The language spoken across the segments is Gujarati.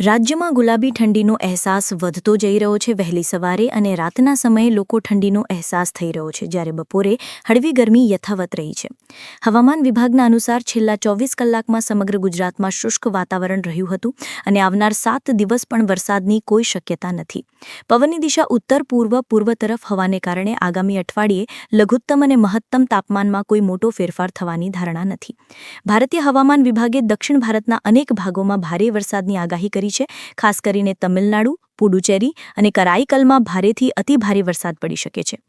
રાજ્યમાં ગુલાબી ઠંડીનો અહેસાસ વધતો જઈ રહ્યો છે વહેલી સવારે અને રાતના સમયે લોકો ઠંડીનો અહેસાસ થઈ રહ્યો છે જ્યારે બપોરે હળવી ગરમી યથાવત રહી છે. હવામાન વિભાગના અનુસાર છેલ્લા ચોવીસ કલાકમાં સમગ્ર ગુજરાતમાં શુષ્ક વાતાવરણ રહ્યું હતું અને આવનાર સાત દિવસ પણ વરસાદની કોઈ શક્યતા નથી. પવનની દિશા ઉત્તર, પૂર્વ પૂર્વ તરફ હવાને કારણે આગામી અઠવાડિયે લઘુત્તમ અને મહત્તમ તાપમાનમાં કોઈ મોટો ફેરફાર થવાની ધારણા નથી. ભારતીય હવામાન વિભાગે દક્ષિણ ભારતના અનેક ભાગોમાં ભારે વરસાદની આગાહી કરી છે ખાસ કરીને તમિલનાડુ પુડુચેરી અને કરાઈકલમાં ભારેથી અતિભારે વરસાદ પડી શકે છે.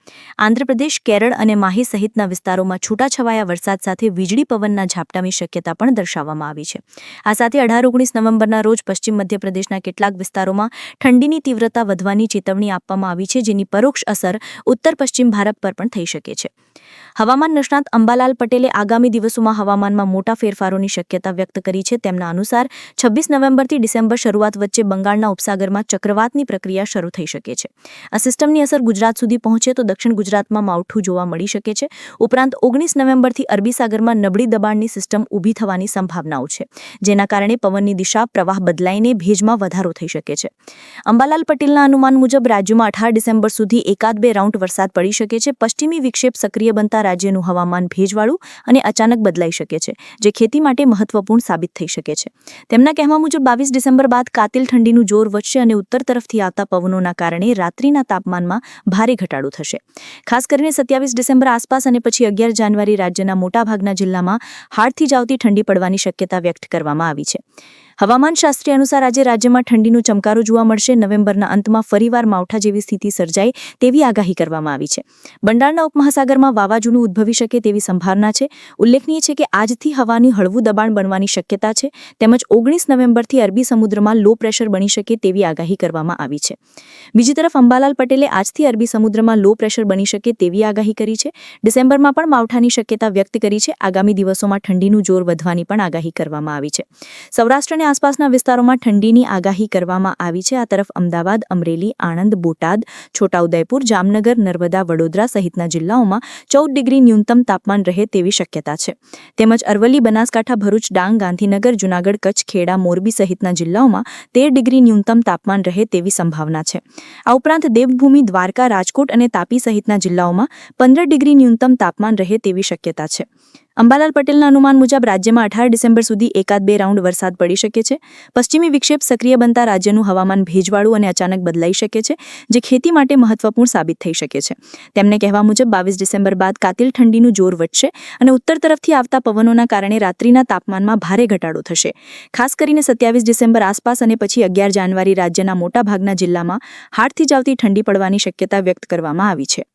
આંધ્રપ્રદેશ, કેરળ અને માહી સહિતના વિસ્તારોમાં છૂટાછવાયા વરસાદ સાથે વીજળી પવનના ઝાપટાની શક્યતા પણ દર્શાવવામાં આવી છે. આ સાથે અઢાર ઓગણીસ નવેમ્બરના રોજ પશ્ચિમ મધ્યપ્રદેશના કેટલાક વિસ્તારોમાં ઠંડીની તીવ્રતા વધવાની ચેતવણી આપવામાં આવી છે, જેની પરોક્ષ અસર ઉત્તર પશ્ચિમ ભારત પર પણ થઈ શકે છે. હવામાન નિષ્ણાત અંબાલાલ પટેલે આગામી દિવસોમાં હવામાનમાં મોટા ફેરફારોની શક્યતા વ્યક્ત કરી છે. તેમના અનુસાર છવ્વીસ નવેમ્બરથી ડિસેમ્બર શરૂઆત વચ્ચે બંગાળના ઉપસાગરમાં ચક્રવાતની પ્રક્રિયા શરૂ થઈ શકે છે. આ સિસ્ટમની અસર ગુજરાત સુધી પહોંચે તો દક્ષિણ ગુજરાતમાં માવઠું જોવા મળી શકે છે. ઉપરાંત ઓગણીસ નવેમ્બરથી અરબી સાગરમાં નબળી દબાણની સિસ્ટમ ઊભી થવાની સંભાવનાઓ છે, જેના કારણે પવનની દિશા, પ્રવાહ બદલાઈને ભેજમાં વધારો થઈ શકે છે. અંબાલાલ પટેલના અનુમાન મુજબ રાજ્યમાં અઢાર ડિસેમ્બર સુધી એકાદ બે રાઉન્ડ વરસાદ પડી શકે છે. પશ્ચિમી વિક્ષેપ સક્રિય બનતા રાજ્યનું હવામાન ભેજવાળું અને અચાનક બદલાઈ શકે છે, જે ખેતી માટે મહત્વપૂર્ણ સાબિત થઈ શકે છે. તેમના કહેવા મુજબ બાવીસ ડિસેમ્બર બાદ કાતિલ ઠંડીનું જોર વધશે અને ઉત્તર તરફથી આવતા પવનોના કારણે રાત્રિના તાપમાનમાં ભારે ઘટાડો થશે. ખાસ કરીને સત્યાવીસ ડિસેમ્બર આસપાસ અને પછી અગિયાર જાન્યુઆરી રાજ્યના મોટાભાગના જિલ્લામાં હાડથી જ આવતી ઠંડી પડવાની શક્યતા વ્યક્ત કરવામાં આવી છે. હવામાન શાસ્ત્રી અનુસાર આજે રાજ્યમાં ઠંડીનો ચમકારો જોવા મળશે. નવેમ્બરના અંતમાં ફરીવાર માવઠા જેવી સ્થિતિ સર્જાય તેવી આગાહી કરવામાં આવી છે. બંગાળના ઉપમહાસાગરમાં વાવાઝોડું ઉદ્ભવી શકે તેવી સંભાવના છે. ઉલ્લેખનીય છે કે આજથી હવાની હળવું દબાણ બનવાની શક્યતા છે. તેમજ ઓગણીસ નવેમ્બરથી અરબી સમુદ્રમાં લો પ્રેશર બની શકે તેવી આગાહી કરવામાં આવી છે. બીજી તરફ અંબાલાલ પટેલે આજથી અરબી સમુદ્રમાં લો પ્રેશર બની શકે તેવી આગાહી કરી છે. ડિસેમ્બરમાં પણ માવઠાની શક્યતા વ્યક્ત કરી છે. આગામી દિવસોમાં ઠંડીનું જોર વધવાની પણ આગાહી કરવામાં આવી છે. સૌરાષ્ટ્ર અને આસપાસના વિસ્તારોમાં ઠંડીની આગાહી કરવામાં આવી છે. આ તરફ અમદાવાદ, અમરેલી, આણંદ, બોટાદ, છોટાઉદેપુર, જામનગર, નર્મદા, વડોદરા સહિતના જિલ્લાઓમાં ચૌદ ડિગ્રી ન્યૂનતમ તાપમાન રહે તેવી શક્યતા છે. તેમજ અરવલ્લી, બનાસકાંઠા, ભરૂચ, ડાંગ, ગાંધીનગર, જૂનાગઢ, કચ્છ, ખેડા, મોરબી સહિતના જિલ્લાઓમાં તેર ડિગ્રી ન્યૂનતમ તાપમાન રહે તેવી સંભાવના છે. આ ઉપરાંત દેવભૂમિ, દ્વારકા, રાજકોટ અને તાપી સહિતના જિલ્લાઓમાં પંદર ડિગ્રી ન્યૂનતમ તાપમાન રહે તેવી શક્યતા છે. અંબાલાલ પટેલના અનુમાન મુજબ રાજ્યમાં અઢાર ડિસેમ્બર સુધી એકાદ બે રાઉન્ડ વરસાદ પડી શકે છે. પશ્ચિમી વિક્ષેપ સક્રિય બનતા રાજ્યનું હવામાન ભેજવાળું અને અચાનક બદલાઈ શકે છે, જે ખેતી માટે મહત્વપૂર્ણ સાબિત થઈ શકે છે. તેમને કહેવા મુજબ બાવીસ ડિસેમ્બર બાદ કાતિલ ઠંડીનું જોર વધશે અને ઉત્તર તરફથી આવતા પવનોના કારણે રાત્રિના તાપમાનમાં ભારે ઘટાડો થશે. ખાસ કરીને સત્યાવીસ ડિસેમ્બર આસપાસ અને પછી અગિયાર જાન્યુઆરી રાજ્યના મોટાભાગના જિલ્લામાં હાડથી જ આવતી ઠંડી પડવાની શક્યતા વ્યક્ત કરવામાં આવી છે.